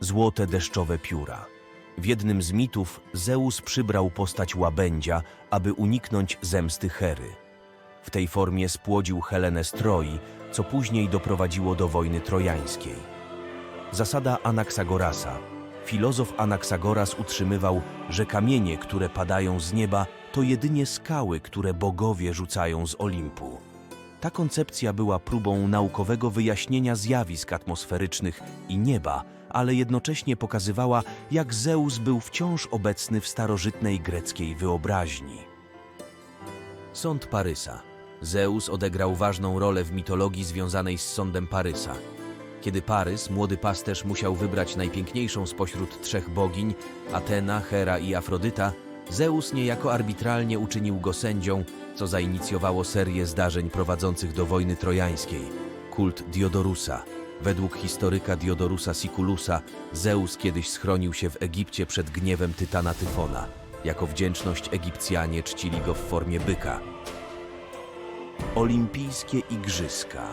złote deszczowe pióra. W jednym z mitów Zeus przybrał postać łabędzia, aby uniknąć zemsty Hery. W tej formie spłodził Helenę z Troi, co później doprowadziło do wojny trojańskiej. Zasada Anaksagorasa. Filozof Anaksagoras utrzymywał, że kamienie, które padają z nieba, to jedynie skały, które bogowie rzucają z Olimpu. Ta koncepcja była próbą naukowego wyjaśnienia zjawisk atmosferycznych i nieba, ale jednocześnie pokazywała, jak Zeus był wciąż obecny w starożytnej greckiej wyobraźni. Sąd Parysa. Zeus odegrał ważną rolę w mitologii związanej z sądem Parysa. Kiedy Parys, młody pasterz, musiał wybrać najpiękniejszą spośród trzech bogiń, Atena, Hera i Afrodyta, Zeus niejako arbitralnie uczynił go sędzią, co zainicjowało serię zdarzeń prowadzących do wojny trojańskiej. Kult Diodorusa. Według historyka Diodorusa Siculusa, Zeus kiedyś schronił się w Egipcie przed gniewem tytana Tyfona. Jako wdzięczność Egipcjanie czcili go w formie byka. Olimpijskie Igrzyska.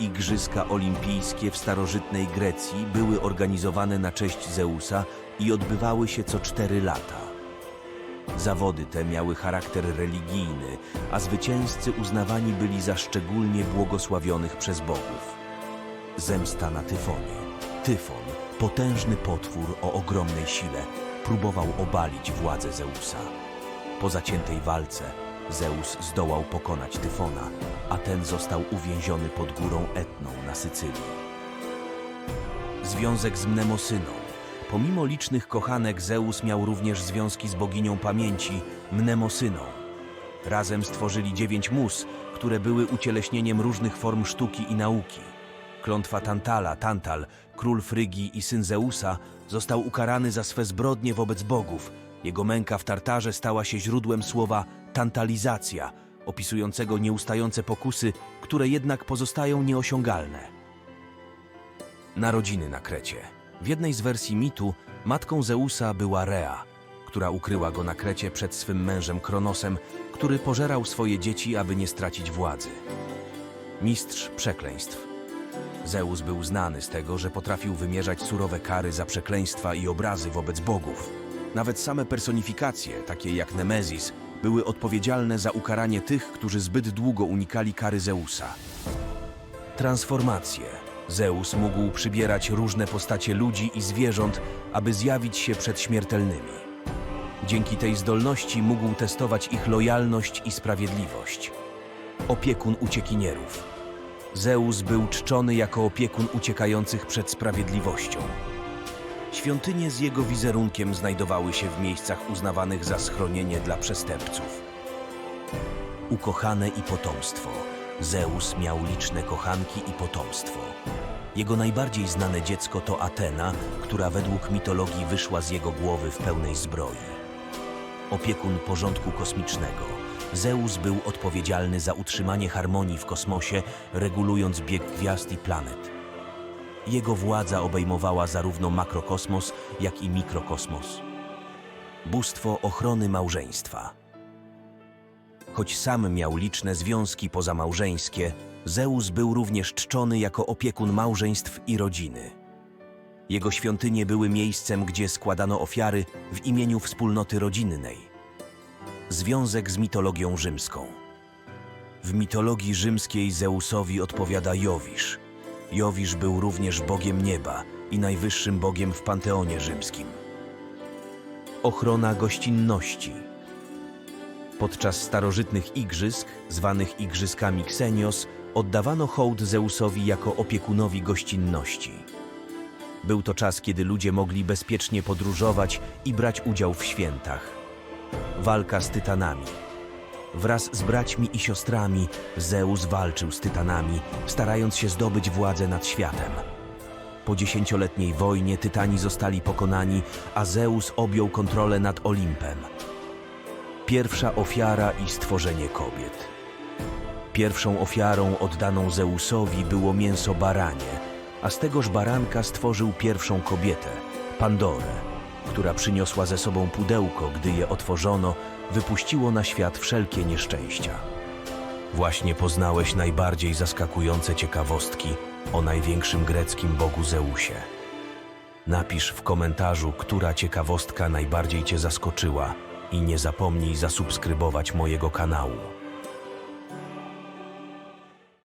Igrzyska olimpijskie w starożytnej Grecji były organizowane na cześć Zeusa i odbywały się co cztery lata. Zawody te miały charakter religijny, a zwycięzcy uznawani byli za szczególnie błogosławionych przez bogów. Zemsta na Tyfonie. Tyfon, potężny potwór o ogromnej sile, próbował obalić władzę Zeusa. Po zaciętej walce Zeus zdołał pokonać Tyfona, a ten został uwięziony pod górą Etną na Sycylii. Związek z Mnemosyną. Pomimo licznych kochanek Zeus miał również związki z boginią pamięci Mnemosyną. Razem stworzyli dziewięć mus, które były ucieleśnieniem różnych form sztuki i nauki. Klątwa Tantala, Tantal, król Frygii i syn Zeusa, został ukarany za swe zbrodnie wobec bogów. Jego męka w Tartarze stała się źródłem słowa tantalizacja, opisującego nieustające pokusy, które jednak pozostają nieosiągalne. Narodziny na Krecie. W jednej z wersji mitu matką Zeusa była Rea, która ukryła go na Krecie przed swym mężem Kronosem, który pożerał swoje dzieci, aby nie stracić władzy. Mistrz przekleństw. Zeus był znany z tego, że potrafił wymierzać surowe kary za przekleństwa i obrazy wobec bogów. Nawet same personifikacje, takie jak Nemezis, były odpowiedzialne za ukaranie tych, którzy zbyt długo unikali kary Zeusa. Transformacje. Zeus mógł przybierać różne postacie ludzi i zwierząt, aby zjawić się przed śmiertelnymi. Dzięki tej zdolności mógł testować ich lojalność i sprawiedliwość. Opiekun uciekinierów. Zeus był czczony jako opiekun uciekających przed sprawiedliwością. Świątynie z jego wizerunkiem znajdowały się w miejscach uznawanych za schronienie dla przestępców. Ukochane i potomstwo. Zeus miał liczne kochanki i potomstwo. Jego najbardziej znane dziecko to Atena, która według mitologii wyszła z jego głowy w pełnej zbroi. Opiekun porządku kosmicznego. Zeus był odpowiedzialny za utrzymanie harmonii w kosmosie, regulując bieg gwiazd i planet. Jego władza obejmowała zarówno makrokosmos, jak i mikrokosmos. Bóstwo ochrony małżeństwa. Choć sam miał liczne związki pozamałżeńskie, Zeus był również czczony jako opiekun małżeństw i rodziny. Jego świątynie były miejscem, gdzie składano ofiary w imieniu wspólnoty rodzinnej. Związek z mitologią rzymską. W mitologii rzymskiej Zeusowi odpowiada Jowisz. Jowisz był również bogiem nieba i najwyższym bogiem w panteonie rzymskim. Ochrona gościnności. Podczas starożytnych igrzysk, zwanych igrzyskami Ksenios, oddawano hołd Zeusowi jako opiekunowi gościnności. Był to czas, kiedy ludzie mogli bezpiecznie podróżować i brać udział w świętach. Walka z tytanami. Wraz z braćmi i siostrami Zeus walczył z tytanami, starając się zdobyć władzę nad światem. Po dziesięcioletniej wojnie tytani zostali pokonani, a Zeus objął kontrolę nad Olimpem. Pierwsza ofiara i stworzenie kobiet. Pierwszą ofiarą oddaną Zeusowi było mięso baranie, a z tegoż baranka stworzył pierwszą kobietę, Pandorę, która przyniosła ze sobą pudełko, gdy je otworzono, wypuściło na świat wszelkie nieszczęścia. Właśnie poznałeś najbardziej zaskakujące ciekawostki o największym greckim bogu Zeusie. Napisz w komentarzu, która ciekawostka najbardziej Cię zaskoczyła i nie zapomnij zasubskrybować mojego kanału.